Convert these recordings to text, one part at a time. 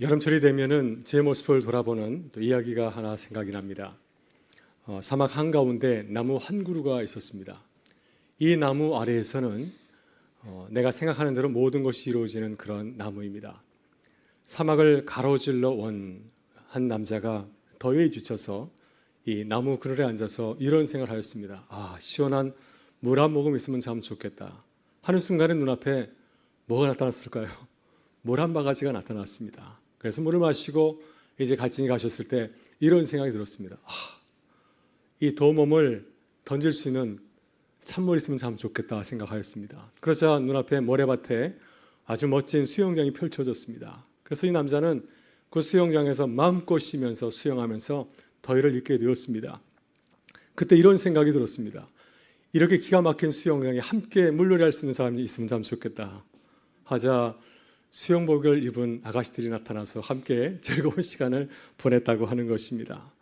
여름철이 되면은 제 모습을 돌아보는 또 이야기가 하나 생각이 납니다. 어, 사막 한가운데 나무 한 그루가 있었습니다. 이 나무 아래에서는 어, 내가 생각하는 대로 모든 것이 이루어지는 그런 나무입니다. 사막을 가로질러 온 한 남자가 더위에 지쳐서 이 나무 그늘에 앉아서 이런 생각을 하였습니다. 아 시원한 물 한 모금 있으면 참 좋겠다. 하는 순간에 눈앞에 뭐가 나타났을까요? 물 한 바가지가 나타났습니다. 그래서 물을 마시고 이제 갈증이 가셨을 때 이런 생각이 들었습니다. 아, 이 더움을 던질 수 있는 찬물 있으면 참 좋겠다 생각하였습니다. 그러자 눈앞에 모래밭에 아주 멋진 수영장이 펼쳐졌습니다. 그래서 이 남자는 그 수영장에서 마음껏 쉬면서 수영하면서 더위를 잊게 되었습니다. 그때 이런 생각이 들었습니다. 이렇게 기가 막힌 수영장에 함께 물놀이 할 수 있는 사람이 있으면 참 좋겠다. 하자 수영복을 입은 아가씨들이 나타나서 함께 즐거운 시간을 보냈다고 하는 것입니다.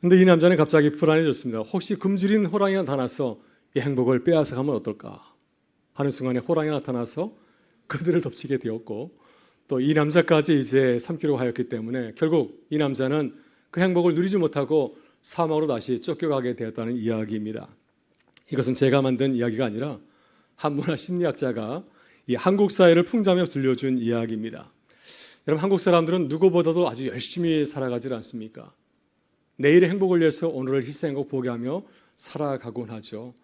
근데 이 남자는 갑자기 불안해졌습니다. 혹시 굶주린 호랑이가 나타나서 이 행복을 빼앗아 가면 어떨까 하는 순간에 호랑이가 나타나서 그들을 덮치게 되었고 또 이 남자까지 이제 삼키려고 하였기 때문에 결국 이 남자는 그 행복을 누리지 못하고 사막으로 다시 쫓겨가게 되었다는 이야기입니다. 이것은 제가 만든 이야기가 아니라 한 문화 심리학자가 이 한국 사회를 풍자며 들려준 이야기입니다. 여러분 한국 사람들은 누구보다도 아주 열심히 살아가질 않습니까? 내일의 행복을 위해서 오늘을 희생하고 포기하며 살아가곤 하죠.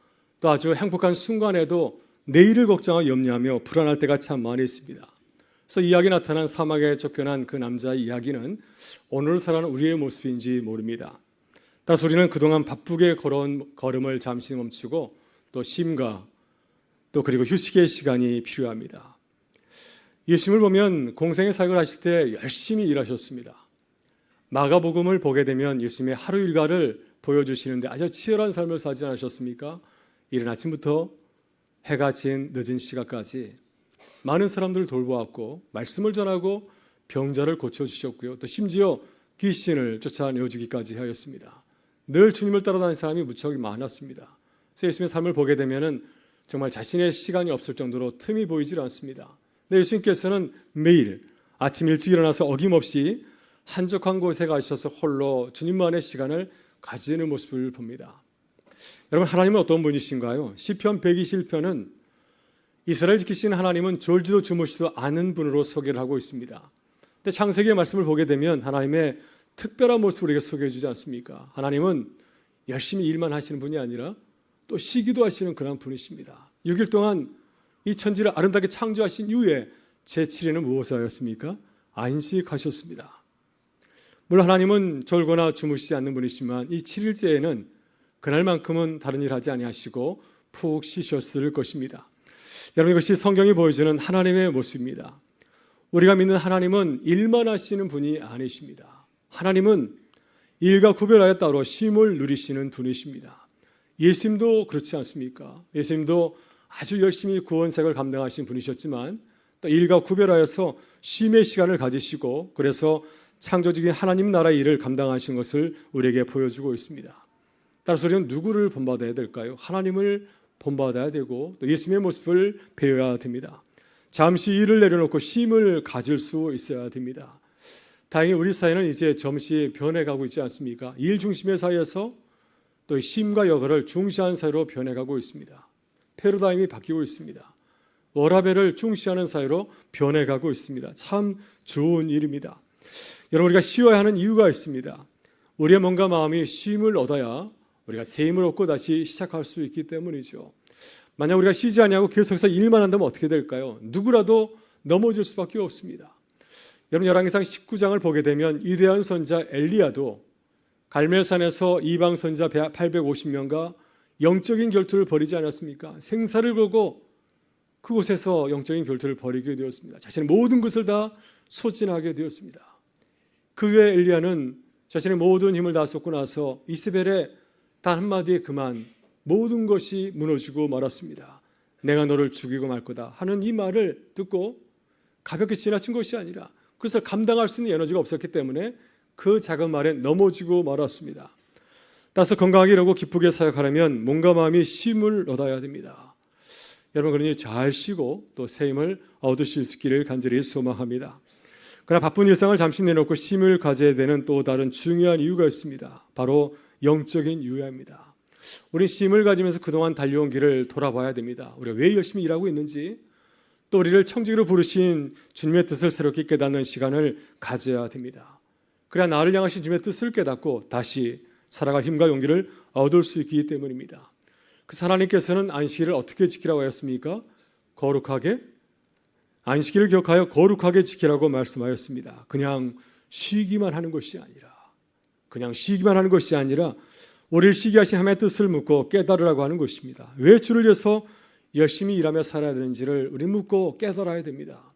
또 아주 행복한 순간에도 내일을 걱정하고 염려하며 불안할 때가 참 많이 있습니다. 그래서 이야기 나타난 사막에 쫓겨난 그 남자의 이야기는 오늘 살아가는 우리의 모습인지 모릅니다. 따라서 우리는 그동안 바쁘게 걸어온 걸음을 잠시 멈추고 또 쉼과 또 그리고 휴식의 시간이 필요합니다. 예수님을 보면 공생의 사역을 하실 때 열심히 일하셨습니다. 마가복음을 보게 되면 예수님의 하루 일과를 보여주시는데 아주 치열한 삶을 사지 않으셨습니까? 이른 아침부터 해가 진 늦은 시간까지 많은 사람들을 돌보았고 말씀을 전하고 병자를 고쳐 주셨고요. 또 심지어 귀신을 쫓아내어 주기까지 하였습니다. 늘 주님을 따라다니는 사람이 무척 많았습니다. 그래서 예수님의 삶을 보게 되면은 정말 자신의 시간이 없을 정도로 틈이 보이질 않습니다. 근데 예수님께서는 매일 아침 일찍 일어나서 어김없이 한적한 곳에 가셔서 홀로 주님만의 시간을 가지는 모습을 봅니다. 여러분 하나님은 어떤 분이신가요? 시편 121편은 이스라엘 지키시는 하나님은 졸지도 주무시도 않은 분으로 소개를 하고 있습니다. 근데 창세기의 말씀을 보게 되면 하나님의 특별한 모습을 우리가 소개해 주지 않습니까? 하나님은 열심히 일만 하시는 분이 아니라 또 쉬기도 하시는 그런 분이십니다. 6일 동안 이 천지를 아름답게 창조하신 이후에 제7일에는 무엇을 하였습니까? 안식하셨습니다. 물론 하나님은 졸거나 주무시지 않는 분이시지만 이 7일째에는 그날만큼은 다른 일 하지 아니하시고 푹 쉬셨을 것입니다. 여러분 이것이 성경이 보여주는 하나님의 모습입니다. 우리가 믿는 하나님은 일만 하시는 분이 아니십니다. 하나님은 일과 구별하여 따로 쉼을 누리시는 분이십니다. 예수님도 그렇지 않습니까? 예수님도 아주 열심히 구원색을 감당하신 분이셨지만 또 일과 구별하여서 쉼의 시간을 가지시고 그래서 창조적인 하나님 나라의 일을 감당하신 것을 우리에게 보여주고 있습니다. 따라서 우리는 누구를 본받아야 될까요? 하나님을 본받아야 되고 또 예수님의 모습을 배워야 됩니다. 잠시 일을 내려놓고 쉼을 가질 수 있어야 됩니다. 다행히 우리 사회는 이제 점시 변해가고 있지 않습니까? 일 중심의 사회에서 또 쉼과 여가를 중시하는 사회로 변해가고 있습니다. 패러다임이 바뀌고 있습니다. 워라벨을 중시하는 사회로 변해가고 있습니다. 참 좋은 일입니다. 여러분 우리가 쉬어야 하는 이유가 있습니다. 우리의 몸과 마음이 쉼을 얻어야 우리가 새 힘을 얻고 다시 시작할 수 있기 때문이죠. 만약 우리가 쉬지 아니하고 계속해서 일만 한다면 어떻게 될까요? 누구라도 넘어질 수밖에 없습니다. 여러분 열왕기상 19장을 보게 되면 위대한 선자 엘리야도 갈멜산에서 이방 선자 850명과 영적인 결투를 벌이지 않았습니까? 생사를 걸고 그곳에서 영적인 결투를 벌이게 되었습니다. 자신의 모든 것을 다 소진하게 되었습니다. 그 후에 엘리야는 자신의 모든 힘을 다 쏟고 나서 이스벨의 단 한마디에 그만 모든 것이 무너지고 말았습니다. 내가 너를 죽이고 말 거다 하는 이 말을 듣고 가볍게 지나친 것이 아니라 그래서 감당할 수 있는 에너지가 없었기 때문에 그 작은 말에 넘어지고 말았습니다. 따라서 건강하게 이러고 기쁘게 사역하려면 몸과 마음이 쉼을 얻어야 됩니다. 여러분 그러니 잘 쉬고 또 새 힘을 얻으실 수 있기를 간절히 소망합니다. 그러나 바쁜 일상을 잠시 내놓고 쉼을 가져야 되는 또 다른 중요한 이유가 있습니다. 바로 영적인 유야입니다. 우리 쉼을 가지면서 그동안 달려온 길을 돌아봐야 됩니다. 우리가 왜 열심히 일하고 있는지 또 우리를 청지기로 부르신 주님의 뜻을 새롭게 깨닫는 시간을 가져야 됩니다. 그래야 나를 향하신 주님의 뜻을 깨닫고 다시 살아갈 힘과 용기를 얻을 수 있기 때문입니다. 그 하나님께서는 안식일을 어떻게 지키라고 하였습니까? 거룩하게 안식일을 기억하여 거룩하게 지키라고 말씀하였습니다. 그냥 쉬기만 하는 것이 아니라 그냥 쉬기만 하는 것이 아니라 우리를 쉬게 하신 하나님의 뜻을 묻고 깨달으라고 하는 것입니다. 왜 주를 위해서 열심히 일하며 살아야 되는지를 우리 묻고 깨달아야 됩니다.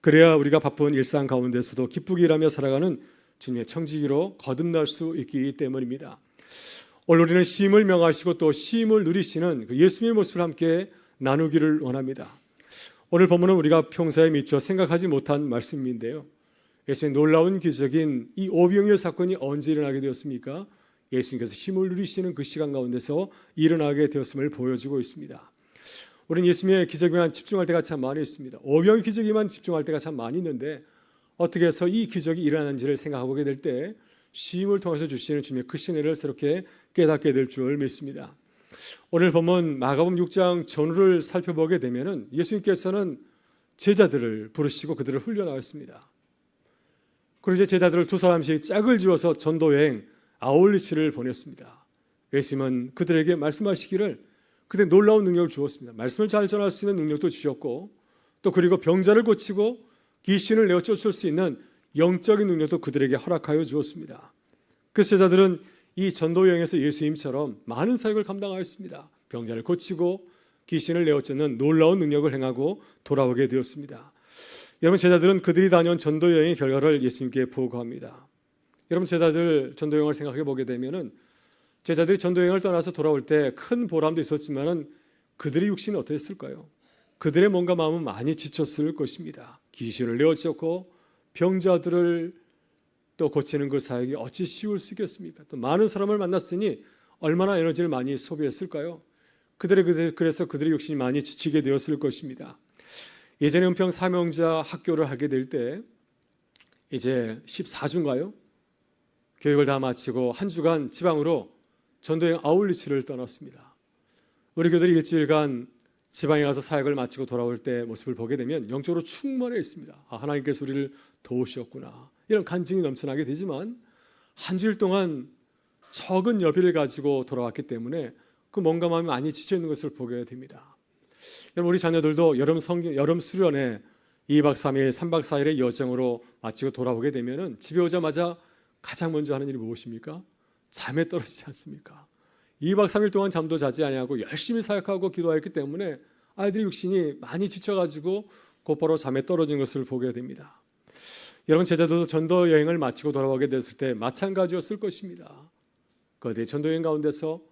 그래야 우리가 바쁜 일상 가운데서도 기쁘게 일하며 살아가는 주님의 청지기로 거듭날 수 있기 때문입니다. 우리는 쉼을 명하시고 또 쉼을 누리시는 그 예수님의 모습을 함께 나누기를 원합니다. 오늘 본문은 우리가 평소에 미처 생각하지 못한 말씀인데요. 예수님의 놀라운 기적인 이 오병이어 사건이 언제 일어나게 되었습니까? 예수님께서 힘을 누리시는 그 시간 가운데서 일어나게 되었음을 보여주고 있습니다. 우리는 예수님의 기적에만 집중할 때가 참 많이 있습니다. 오병 기적에만 집중할 때가 참 많이 있는데 어떻게 해서 이 기적이 일어나는지를 생각하게 될때 쉼을 통해서 주시는 주님의 크신 은혜를 새롭게 깨닫게 될 줄 믿습니다. 오늘 보면 마가복음 6장 전후를 살펴보게 되면은 예수님께서는 제자들을 부르시고 그들을 훈련하였습니다. 그리고 제자들을 두 사람씩 짝을 지어서 전도 여행 아울리치를 보냈습니다. 예수님은 그들에게 말씀하시기를 그때 놀라운 능력을 주었습니다. 말씀을 잘 전할 수 있는 능력도 주셨고 또 그리고 병자를 고치고 귀신을 내어 쫓을 수 있는 영적인 능력도 그들에게 허락하여 주었습니다. 그래서 제자들은 이 전도 여행에서 예수님처럼 많은 사역을 감당하였습니다. 병자를 고치고 귀신을 내어 쫓는 놀라운 능력을 행하고 돌아오게 되었습니다. 여러분 제자들은 그들이 다녀온 전도 여행의 결과를 예수님께 보고합니다. 여러분 제자들 전도 여행을 생각해 보게 되면은 제자들이 전도 여행을 떠나서 돌아올 때 큰 보람도 있었지만은 그들의 육신은 어땠을까요? 그들의 몸과 마음은 많이 지쳤을 것입니다. 귀신을 내어쫓고 병자들을 또 고치는 그 사역이 어찌 쉬울 수 있겠습니까? 또 많은 사람을 만났으니 얼마나 에너지를 많이 소비했을까요? 그들의 그들 그래서 그들의 욕심이 많이 지치게 되었을 것입니다. 예전에 은평 사명자 학교를 하게 될 때 이제 14주인가요? 교육을 다 마치고 한 주간 지방으로 전도행 아울리치를 떠났습니다. 우리 교들이 일주일간 지방에 가서 사역을 마치고 돌아올 때 모습을 보게 되면 영적으로 충만해 있습니다. 아, 하나님께서 우리를 도우셨구나. 이런 간증이 넘쳐나게 되지만 한 주일 동안 적은 여비를 가지고 돌아왔기 때문에 그 몸과 마음이 많이 지쳐 있는 것을 보게 됩니다. 여러분 우리 자녀들도 여름 성경 여름 수련회 2박 3일, 3박 4일의 여정으로 마치고 돌아오게 되면은 집에 오자마자 가장 먼저 하는 일이 무엇입니까? 잠에 떨어지지 않습니까? 2박 3일 동안 잠도 자지 아니하고 열심히 사역하고 기도했기 때문에 아이들의 육신이 많이 지쳐가지고 곧바로 잠에 떨어진 것을 보게 됩니다. 여러분 제자도 전도 여행을 마치고 돌아오게 됐을 때 마찬가지였을 것입니다. 그때 전도 여행 가운데서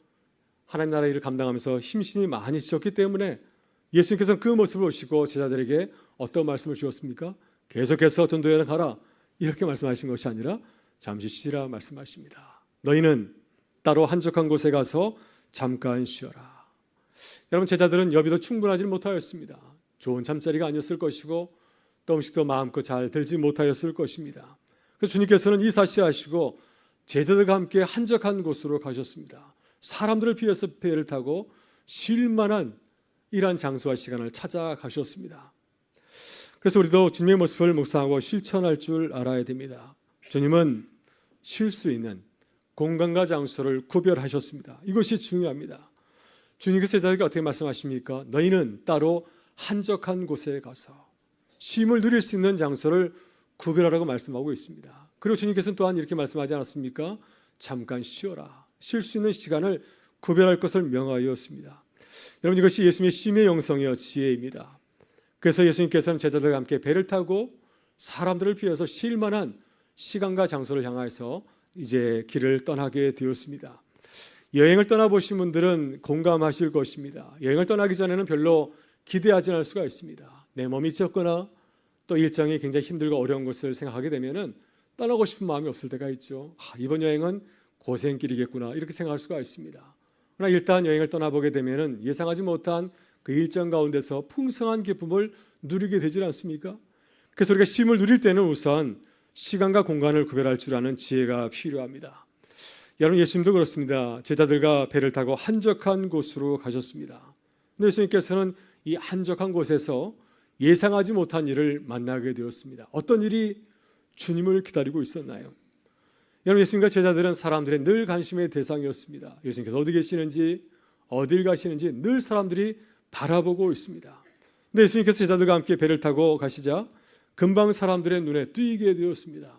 하나님 나라 일을 감당하면서 힘신이 많이 지쳤기 때문에 예수님께서 그 모습을 보시고 제자들에게 어떤 말씀을 주었습니까? 계속해서 전도 여행을 가라 이렇게 말씀하신 것이 아니라 잠시 쉬라 말씀하십니다. 너희는 따로 한적한 곳에 가서 잠깐 쉬어라. 여러분 제자들은 여비도 충분하지 못하였습니다. 좋은 잠자리가 아니었을 것이고 또 음식도 마음껏 잘 들지 못하였을 것입니다. 그래서 주님께서는 이 사시하시고 제자들과 함께 한적한 곳으로 가셨습니다. 사람들을 피해서 배를 타고 쉴 만한 이러한 장소와 시간을 찾아가셨습니다. 그래서 우리도 주님의 모습을 묵상하고 실천할 줄 알아야 됩니다. 주님은 쉴 수 있는 공간과 장소를 구별하셨습니다. 이것이 중요합니다. 주님께서 제자들에게 어떻게 말씀하십니까? 너희는 따로 한적한 곳에 가서 쉼을 누릴 수 있는 장소를 구별하라고 말씀하고 있습니다. 그리고 주님께서는 또한 이렇게 말씀하지 않았습니까? 잠깐 쉬어라. 쉴 수 있는 시간을 구별할 것을 명하였습니다. 여러분 이것이 예수님의 쉼의 영성이요 지혜입니다. 그래서 예수님께서는 제자들과 함께 배를 타고 사람들을 피해서 쉴 만한 시간과 장소를 향해서 이제 길을 떠나게 되었습니다. 여행을 떠나보신 분들은 공감하실 것입니다. 여행을 떠나기 전에는 별로 기대하지 않을 수가 있습니다. 내 몸이 찢었거나 또 일정이 굉장히 힘들고 어려운 것을 생각하게 되면은 떠나고 싶은 마음이 없을 때가 있죠. 아, 이번 여행은 고생길이겠구나 이렇게 생각할 수가 있습니다. 그러나 일단 여행을 떠나보게 되면은 예상하지 못한 그 일정 가운데서 풍성한 기쁨을 누리게 되질 않습니까? 그래서 우리가 쉼을 누릴 때는 우선 시간과 공간을 구별할 줄 아는 지혜가 필요합니다. 여러분 예수님도 그렇습니다. 제자들과 배를 타고 한적한 곳으로 가셨습니다. 근데 예수님께서는 이 한적한 곳에서 예상하지 못한 일을 만나게 되었습니다. 어떤 일이 주님을 기다리고 있었나요? 여러분 예수님과 제자들은 사람들의 늘 관심의 대상이었습니다. 예수님께서 어디 계시는지 어딜 가시는지 늘 사람들이 바라보고 있습니다. 근데 예수님께서 제자들과 함께 배를 타고 가시자 금방 사람들의 눈에 띄게 되었습니다.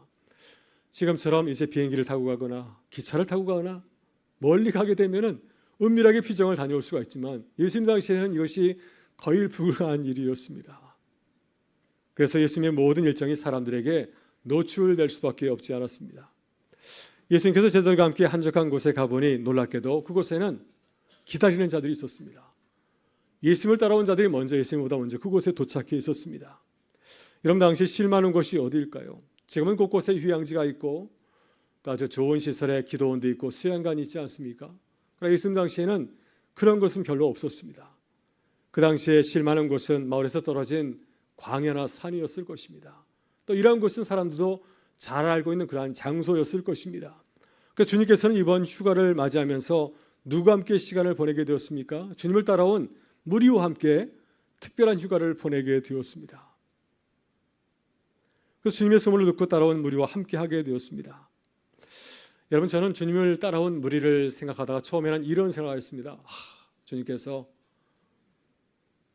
지금처럼 이제 비행기를 타고 가거나 기차를 타고 가거나 멀리 가게 되면은 은밀하게 피정을 다녀올 수가 있지만 예수님 당시에는 이것이 거의 불가한 일이었습니다. 그래서 예수님의 모든 일정이 사람들에게 노출될 수밖에 없지 않았습니다. 예수님께서 제자들과 함께 한적한 곳에 가보니 놀랍게도 그곳에는 기다리는 자들이 있었습니다. 예수님을 따라온 자들이 먼저 예수님보다 먼저 그곳에 도착해 있었습니다. 여러분 당시 쉴 만한 곳이 어디일까요? 지금은 곳곳에 휴양지가 있고 또 아주 좋은 시설에 기도원도 있고 수양관이 있지 않습니까? 그러나 예수님 당시에는 그런 것은 별로 없었습니다. 그 당시에 쉴 만한 곳은 마을에서 떨어진 광야나 산이었을 것입니다. 또 이러한 곳은 사람들도 잘 알고 있는 그러한 장소였을 것입니다. 그 주님께서는 이번 휴가를 맞이하면서 누구와 함께 시간을 보내게 되었습니까? 주님을 따라온 무리와 함께 특별한 휴가를 보내게 되었습니다. 그 주님의 소문을 듣고 따라온 무리와 함께 하게 되었습니다. 여러분 저는 주님을 따라온 무리를 생각하다가 처음에는 이런 생각을 했습니다. 하, 주님께서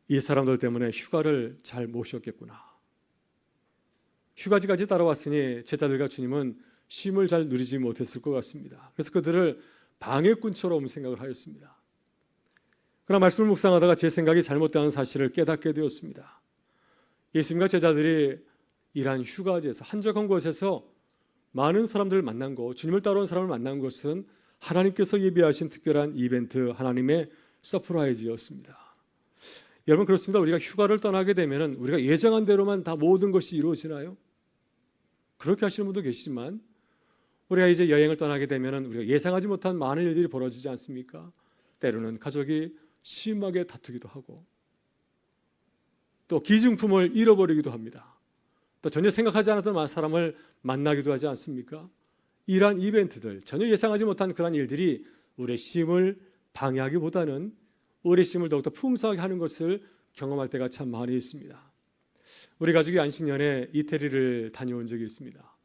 이 사람들 때문에 휴가를 잘 모셨겠구나. 휴가지까지 따라왔으니 제자들과 주님은 쉼을 잘 누리지 못했을 것 같습니다. 그래서 그들을 방해꾼처럼 생각을 하였습니다. 그러나 말씀을 묵상하다가 제 생각이 잘못되는 사실을 깨닫게 되었습니다. 예수님과 제자들이 이러한 휴가지에서 한적한 곳에서 많은 사람들을 만난 것, 주님을 따라온 사람을 만난 것은 하나님께서 예비하신 특별한 이벤트, 하나님의 서프라이즈였습니다. 여러분 그렇습니다. 우리가 휴가를 떠나게 되면 우리가 예정한 대로만 다 모든 것이 이루어지나요? 그렇게 하시는 분도 계시지만 우리가 이제 여행을 떠나게 되면 우리가 예상하지 못한 많은 일들이 벌어지지 않습니까? 때로는 가족이 심하게 다투기도 하고 또 기증품을 잃어버리기도 합니다. 또 전혀 생각하지 않았던 사람을 만나기도 하지 않습니까? 이러한 이벤트들 전혀 예상하지 못한 그러한 일들이 우리의 쉼을 방해하기보다는 우리의 쉼을 더욱더 풍성하게 하는 것을 경험할 때가 참 많이 있습니다. 우리 가족이 안식년에 이태리를 다녀온 적이 있습니다.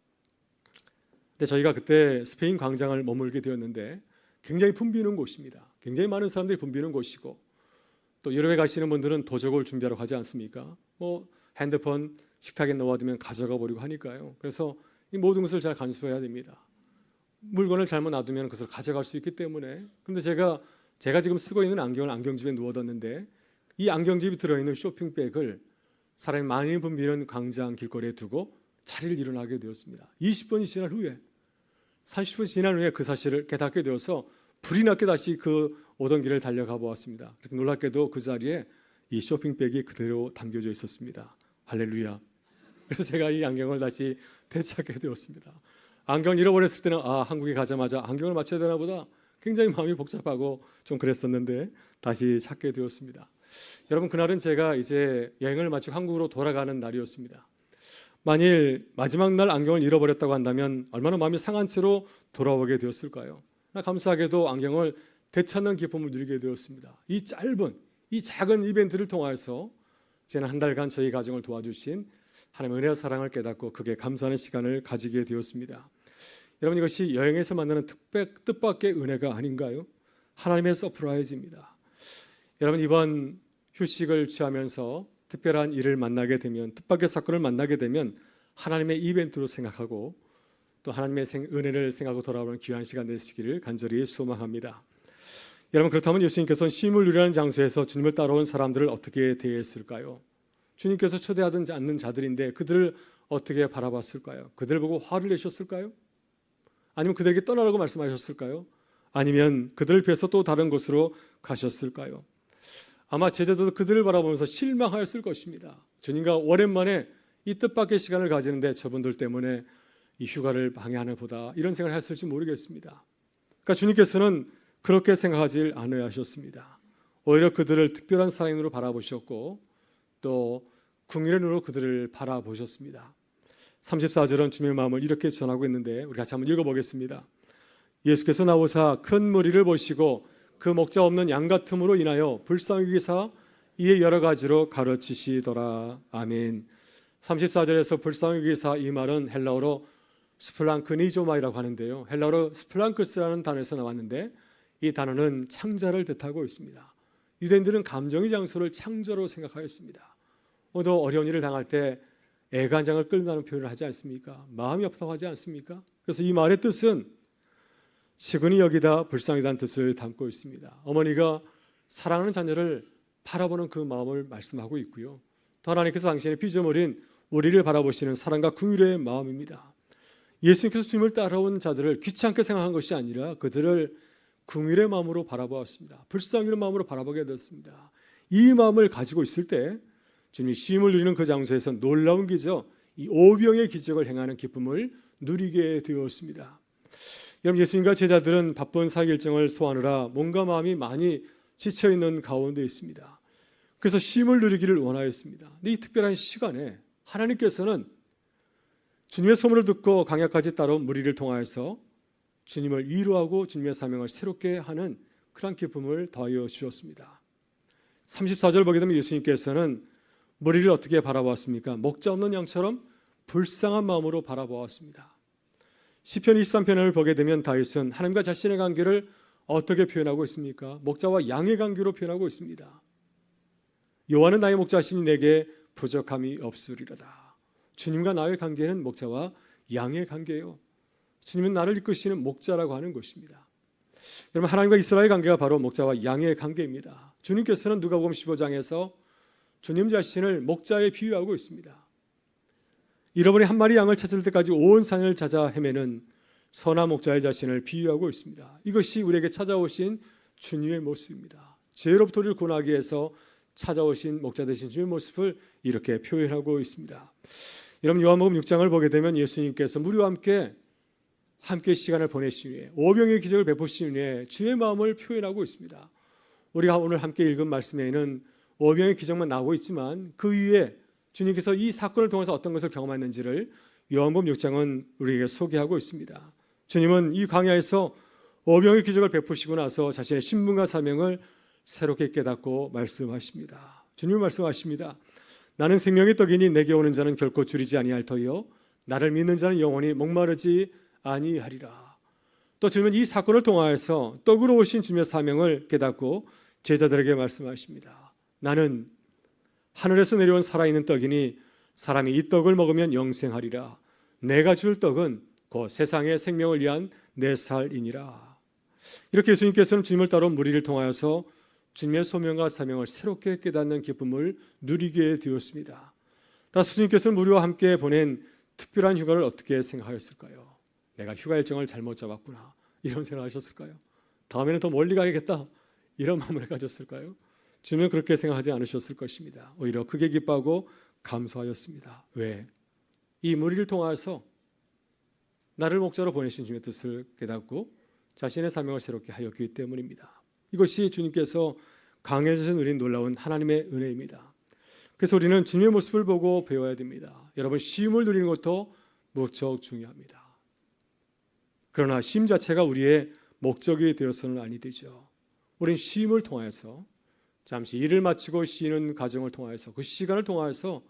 근데 저희가 그때 스페인 광장을 머물게 되었는데 굉장히 붐비는 곳입니다. 굉장히 많은 사람들이 붐비는 곳이고 또 유럽에 가시는 분들은 도적을 준비하러 가지 않습니까? 뭐 핸드폰 식탁에 넣어두면 가져가 버리고 하니까요. 그래서 이 모든 것을 잘 간수해야 됩니다. 물건을 잘못 놔두면 그것을 가져갈 수 있기 때문에. 근데 제가 제가 지금 쓰고 있는 안경을 안경집에 누워뒀는데 이 안경집이 들어있는 쇼핑백을 사람이 많이 붐비는 광장 길거리에 두고 자리를 일어나게 되었습니다. 20분이 지난 후에 30분 지난 후에 그 사실을 깨닫게 되어서 불이 났게 다시 그 오던 길을 달려가 보았습니다. 그래서 놀랍게도 그 자리에 이 쇼핑백이 그대로 담겨져 있었습니다. 할렐루야. 그래서 제가 이 안경을 다시 되찾게 되었습니다. 안경 잃어버렸을 때는 아 한국에 가자마자 안경을 맞춰야 되나 보다 굉장히 마음이 복잡하고 좀 그랬었는데 다시 찾게 되었습니다. 여러분 그날은 제가 이제 여행을 마치고 한국으로 돌아가는 날이었습니다. 만일 마지막 날 안경을 잃어버렸다고 한다면 얼마나 마음이 상한 채로 돌아오게 되었을까요? 감사하게도 안경을 되찾는 기쁨을 누리게 되었습니다. 이 짧은 이 작은 이벤트를 통해서 지난 한 달간 저희 가정을 도와주신 하나님의 은혜와 사랑을 깨닫고 그게 감사하는 시간을 가지게 되었습니다. 여러분 이것이 여행에서 만나는 특별, 뜻밖의 은혜가 아닌가요? 하나님의 서프라이즈입니다. 여러분 이번 휴식을 취하면서 특별한 일을 만나게 되면 뜻밖의 사건을 만나게 되면 하나님의 이벤트로 생각하고 또 하나님의 은혜를 생각하고 돌아오는 귀한 시간 되시기를 간절히 소망합니다. 여러분 그렇다면 예수님께서는 쉼을 누리는 장소에서 주님을 따라온 사람들을 어떻게 대했을까요? 주님께서 초대하지 않는 자들인데 그들을 어떻게 바라봤을까요? 그들 보고 화를 내셨을까요? 아니면 그들에게 떠나라고 말씀하셨을까요? 아니면 그들을 피해서 또 다른 곳으로 가셨을까요? 아마 제자들도 그들을 바라보면서 실망하였을 것입니다. 주님과 오랜만에 이 뜻밖의 시간을 가지는데 저분들 때문에 이 휴가를 방해하는 보다 이런 생각을 했을지 모르겠습니다. 그러니까 주님께서는 그렇게 생각하지 않으셨습니다. 오히려 그들을 특별한 사랑으로 바라보셨고 또 궁일의 눈으로 그들을 바라보셨습니다. 34절은 주님의 마음을 이렇게 전하고 있는데 우리 같이 한번 읽어보겠습니다. 예수께서 나오사 큰 무리를 보시고 그 목자 없는 양 같음으로 인하여 불쌍히 여기사 이에 여러 가지로 가르치시더라. 아멘. 34절에서 불쌍히 여기사 이 말은 헬라어로 스플랑크니조마이라고 하는데요. 헬라어로 스플랑크스라는 단어에서 나왔는데 이 단어는 창자를 뜻하고 있습니다. 유대인들은 감정의 장소를 창조로 생각하였습니다. 오늘도 어려운 일을 당할 때 애간장을 끓는다는 표현을 하지 않습니까? 마음이 아프다고 하지 않습니까? 그래서 이 말의 뜻은 시근이 여기다 불쌍이라는 뜻을 담고 있습니다. 어머니가 사랑하는 자녀를 바라보는 그 마음을 말씀하고 있고요. 또 하나님께서 당신의 피조물인 우리를 바라보시는 사랑과 긍휼의 마음입니다. 예수님께서 주님을 따라온 자들을 귀찮게 생각한 것이 아니라 그들을 긍휼의 마음으로 바라보았습니다. 불쌍히의 마음으로 바라보게 되었습니다. 이 마음을 가지고 있을 때 주님이 쉼을 누리는 그 장소에서 놀라운 기적, 이 오병의 기적을 행하는 기쁨을 누리게 되었습니다. 여러분 예수님과 제자들은 바쁜 사역 일정을 소화하느라 몸과 마음이 많이 지쳐 있는 가운데 있습니다. 그래서 쉼을 누리기를 원하였습니다. 이 특별한 시간에 하나님께서는 주님의 소문을 듣고 강약까지 따로 무리를 통하여서 주님을 위로하고 주님의 사명을 새롭게 하는 그런 기쁨을 더하여 주셨습니다. 34절 보게 되면 예수님께서는 무리를 어떻게 바라보았습니까? 목자 없는 양처럼 불쌍한 마음으로 바라보았습니다. 시편 23편을 보게 되면 다윗은 하나님과 자신의 관계를 어떻게 표현하고 있습니까? 목자와 양의 관계로 표현하고 있습니다. 여호와는 나의 목자시니 내게 부족함이 없으리로다. 주님과 나의 관계는 목자와 양의 관계요. 주님은 나를 이끄시는 목자라고 하는 것입니다. 여러분 하나님과 이스라엘 관계가 바로 목자와 양의 관계입니다. 주님께서는 누가복음 15장에서 주님 자신을 목자에 비유하고 있습니다. 잃어버린 한 마리 양을 찾을 때까지 온 산을 찾아 헤매는 선한 목자의 자신을 비유하고 있습니다. 이것이 우리에게 찾아오신 주님의 모습입니다. 죄로부터 우리를 구원하기 위해서 찾아오신 목자 되신 주님의 모습을 이렇게 표현하고 있습니다. 여러분 요한복음 6장을 보게 되면 예수님께서 무리와 함께 함께 시간을 보내신 후에 오병의 기적을 베푸신 후에 주의 마음을 표현하고 있습니다. 우리가 오늘 함께 읽은 말씀에는 오병의 기적만 나오고 있지만 그 위에 주님께서 이 사건을 통해서 어떤 것을 경험했는지를 요한복음 6장은 우리에게 소개하고 있습니다. 주님은 이 광야에서 오병의 기적을 베푸시고 나서 자신의 신분과 사명을 새롭게 깨닫고 말씀하십니다. 주님 말씀하십니다. 나는 생명의 떡이니 내게 오는 자는 결코 줄이지 아니할 터이요 나를 믿는 자는 영원히 목마르지 아니하리라. 또 주님은 이 사건을 통하여서 떡으로 오신 주님의 사명을 깨닫고 제자들에게 말씀하십니다. 나는 하늘에서 내려온 살아있는 떡이니 사람이 이 떡을 먹으면 영생하리라. 내가 줄 떡은 곧 세상의 생명을 위한 내 살이니라. 이렇게 예수님께서는 주님을 따라온 무리를 통하여서 주님의 소명과 사명을 새롭게 깨닫는 기쁨을 누리게 되었습니다. 따라서 주님께서는 무리와 함께 보낸 특별한 휴가를 어떻게 생각하였을까요? 내가 휴가 일정을 잘못 잡았구나. 이런 생각하셨을까요? 다음에는 더 멀리 가야겠다. 이런 마음을 가졌을까요? 주님은 그렇게 생각하지 않으셨을 것입니다. 오히려 크게 기뻐하고 감사하였습니다. 왜? 이 무리를 통하여서 나를 목자로 보내신 주님의 뜻을 깨닫고 자신의 사명을 새롭게 하였기 때문입니다. 이것이 주님께서 강해져서 누린 놀라운 하나님의 은혜입니다. 그래서 우리는 주님의 모습을 보고 배워야 됩니다. 여러분 쉼을 누리는 것도 무척 중요합니다. 그러나 쉼 자체가 우리의 목적이 되어서는 아니 되죠. 우리는 쉼을 통해서 잠시 일을 마치고 쉬는 과정을 통해서 그 시간을 통해서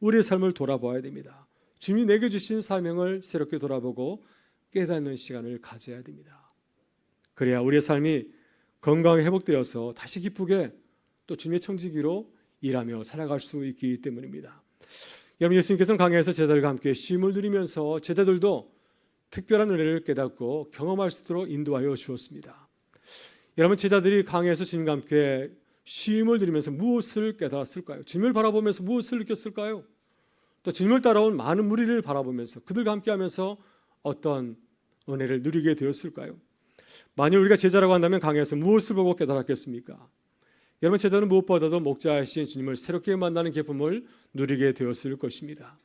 우리의 삶을 돌아보아야 됩니다. 주님이 내게 주신 사명을 새롭게 돌아보고 깨닫는 시간을 가져야 됩니다. 그래야 우리의 삶이 건강하게 회복되어서 다시 기쁘게 또 주님의 청지기로 일하며 살아갈 수 있기 때문입니다. 여러분 예수님께서는 강해에서 제자들과 함께 쉼을 누리면서 제자들도 특별한 은혜를 깨닫고 경험할 수 있도록 인도하여 주었습니다. 여러분 제자들이 강해에서 주님과 함께 쉼을 들이면서 무엇을 깨달았을까요? 주님을 바라보면서 무엇을 느꼈을까요? 또 주님을 따라온 많은 무리를 바라보면서 그들과 함께하면서 어떤 은혜를 누리게 되었을까요? 만일 우리가 제자라고 한다면 강에서 무엇을 보고 깨달았겠습니까? 여러분 제자는 무엇보다도 목자이신 주님을 새롭게 만나는 기쁨을 누리게 되었을 것입니다.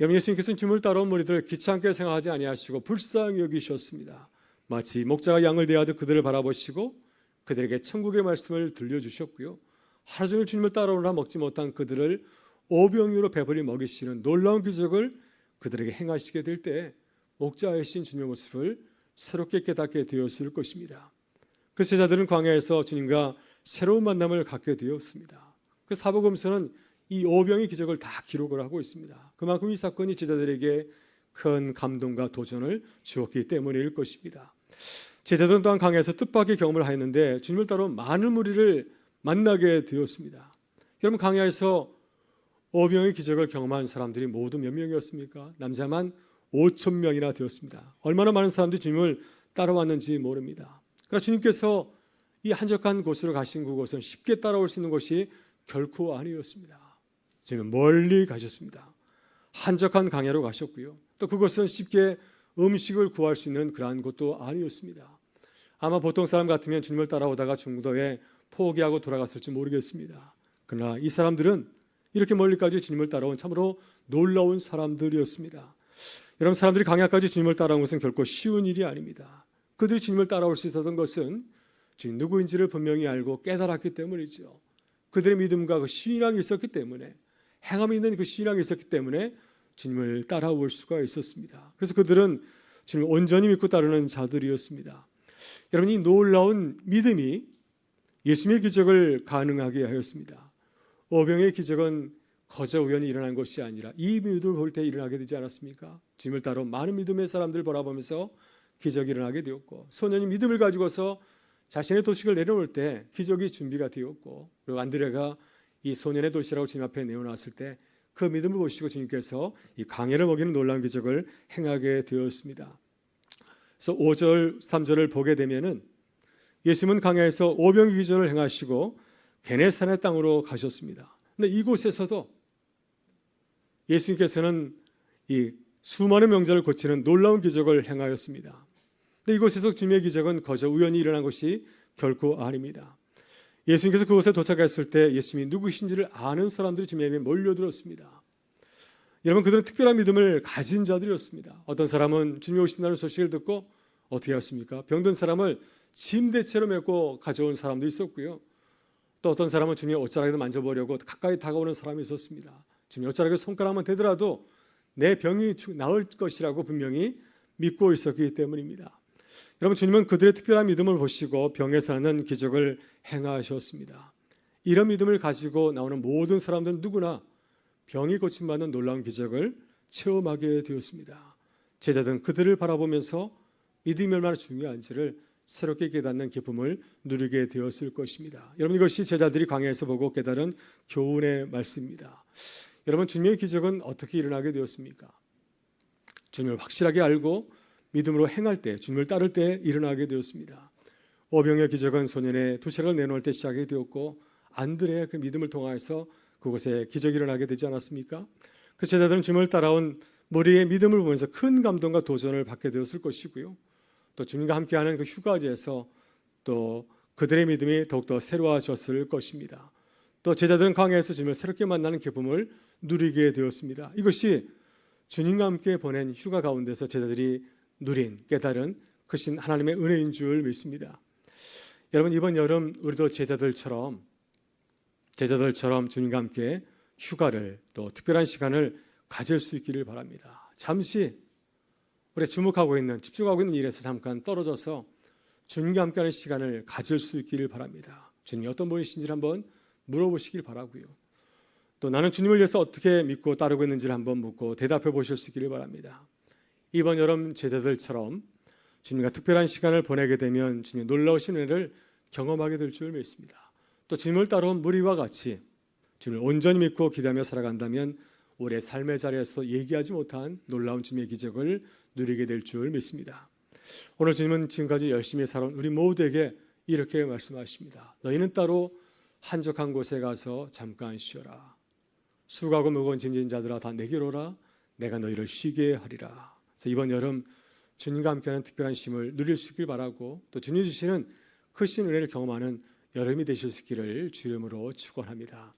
여러분 예수님께서는 주님을 따라온 무리들을 귀찮게 생각하지 아니하시고 불쌍히 여기셨습니다. 마치 목자가 양을 대하듯 그들을 바라보시고 그들에게 천국의 말씀을 들려주셨고요. 하루 종일 주님을 따라오느라 먹지 못한 그들을 오병이로 배불리 먹이시는 놀라운 기적을 그들에게 행하시게 될 때 목자이신 주님의 모습을 새롭게 깨닫게 되었을 것입니다. 그 제자들은 광야에서 주님과 새로운 만남을 갖게 되었습니다. 그 사복음서는 이 오병의 기적을 다 기록을 하고 있습니다. 그만큼 이 사건이 제자들에게 큰 감동과 도전을 주었기 때문일 것입니다. 제자들 또한 강에서 뜻밖의 경험을 하였는데 주님을 따로 많은 무리를 만나게 되었습니다. 여러분 강야에서 오병의 기적을 경험한 사람들이 모두 몇 명이었습니까? 남자만 5천 명이나 되었습니다. 얼마나 많은 사람들이 주님을 따라왔는지 모릅니다. 그러나 주님께서 이 한적한 곳으로 가신 그곳은 쉽게 따라올 수 있는 곳이 결코 아니었습니다. 주님은 멀리 가셨습니다. 한적한 강야로 가셨고요. 또 그것은 쉽게 음식을 구할 수 있는 그러한 곳도 아니었습니다. 아마 보통 사람 같으면 주님을 따라오다가 중도에 포기하고 돌아갔을지 모르겠습니다. 그러나 이 사람들은 이렇게 멀리까지 주님을 따라온 참으로 놀라운 사람들이었습니다. 여러분 사람들이 강야까지 주님을 따라온 것은 결코 쉬운 일이 아닙니다. 그들이 주님을 따라올 수 있었던 것은 주님 누구인지를 분명히 알고 깨달았기 때문이죠. 그들의 믿음과 그 신앙이 있었기 때문에 행함이 있는 그 신앙이 있었기 때문에 주님을 따라올 수가 있었습니다. 그래서 그들은 주님을 온전히 믿고 따르는 자들이었습니다. 여러분 이 놀라운 믿음이 예수님의 기적을 가능하게 하였습니다. 오병의 기적은 거저 우연히 일어난 것이 아니라 이 믿음을 볼 때 일어나게 되지 않았습니까? 주님을 따라 많은 믿음의 사람들 바라보면서 기적이 일어나게 되었고 소년이 믿음을 가지고서 자신의 도식을 내려놓을 때 기적이 준비가 되었고 그리고 안드레가 이 소년의 도시라고 주님 앞에 내어놨을 때 그 믿음을 보시고 주님께서 이 강해를 먹이는 놀라운 기적을 행하게 되었습니다. 그래서 5절, 3절을 보게 되면은 예수님은 강야에서 오병 기적을 행하시고 게네산의 땅으로 가셨습니다. 근데 이곳에서도 예수님께서는 이 수많은 명절을 고치는 놀라운 기적을 행하였습니다. 근데 이곳에서 주님의 기적은 거저 우연히 일어난 것이 결코 아닙니다. 예수님께서 그곳에 도착했을 때 예수님이 누구신지를 아는 사람들이 주님에게 몰려들었습니다. 여러분 그들은 특별한 믿음을 가진 자들이었습니다. 어떤 사람은 주님이 오신다는 소식을 듣고 어떻게 하였습니까? 병든 사람을 침대채로 메고 가져온 사람도 있었고요. 또 어떤 사람은 주님의 옷자락에도 만져보려고 가까이 다가오는 사람이 있었습니다. 주님 옷자락에 손가락만 대더라도 내 병이 나을 것이라고 분명히 믿고 있었기 때문입니다. 여러분 주님은 그들의 특별한 믿음을 보시고 병에 사는 기적을 행하셨습니다. 이런 믿음을 가지고 나오는 모든 사람들은 누구나 병이 고침받는 놀라운 기적을 체험하게 되었습니다. 제자들은 그들을 바라보면서 믿음이 얼마나 중요한지를 새롭게 깨닫는 기쁨을 누리게 되었을 것입니다. 여러분 이것이 제자들이 광야에서 보고 깨달은 교훈의 말씀입니다. 여러분 주님의 기적은 어떻게 일어나게 되었습니까? 주님을 확실하게 알고 믿음으로 행할 때 주님을 따를 때 일어나게 되었습니다. 오병의 기적은 소년의 도시락을 내놓을 때 시작이 되었고 안드레의 그 믿음을 통하여서 그곳에 기적이 일어나게 되지 않았습니까? 그 제자들은 주님을 따라온 머리의 믿음을 보면서 큰 감동과 도전을 받게 되었을 것이고요. 또 주님과 함께하는 그 휴가지에서 또 그들의 믿음이 더욱더 새로워졌을 것입니다. 또 제자들은 광야에서 주님을 새롭게 만나는 기쁨을 누리게 되었습니다. 이것이 주님과 함께 보낸 휴가 가운데서 제자들이 누린 깨달은 크신 하나님의 은혜인 줄 믿습니다. 여러분 이번 여름 우리도 제자들처럼 제자들처럼 주님과 함께 휴가를 또 특별한 시간을 가질 수 있기를 바랍니다. 잠시 우리 주목하고 있는 집중하고 있는 일에서 잠깐 떨어져서 주님과 함께하는 시간을 가질 수 있기를 바랍니다. 주님이 어떤 분이신지를 한번 물어보시길 바라고요. 또 나는 주님을 위해서 어떻게 믿고 따르고 있는지를 한번 묻고 대답해 보실 수 있기를 바랍니다. 이번 여름 제자들처럼 주님과 특별한 시간을 보내게 되면 주님 놀라우신 은혜를 경험하게 될 줄 믿습니다. 또 주님을 따라온 무리와 같이 주님을 온전히 믿고 기대하며 살아간다면 우리의 삶의 자리에서 얘기하지 못한 놀라운 주님의 기적을 누리게 될 줄 믿습니다. 오늘 주님은 지금까지 열심히 살아온 우리 모두에게 이렇게 말씀하십니다. 너희는 따로 한적한 곳에 가서 잠깐 쉬어라. 수고하고 무거운 짐진 자들아 다 내게로 오라. 내가 너희를 쉬게 하리라. 그래서 이번 여름 주님과 함께하는 특별한 쉼을 누릴 수 있길 바라고 또 주님 주시는 크신 은혜를 경험하는 여름이 되실 수 있기를 주름으로 축원합니다.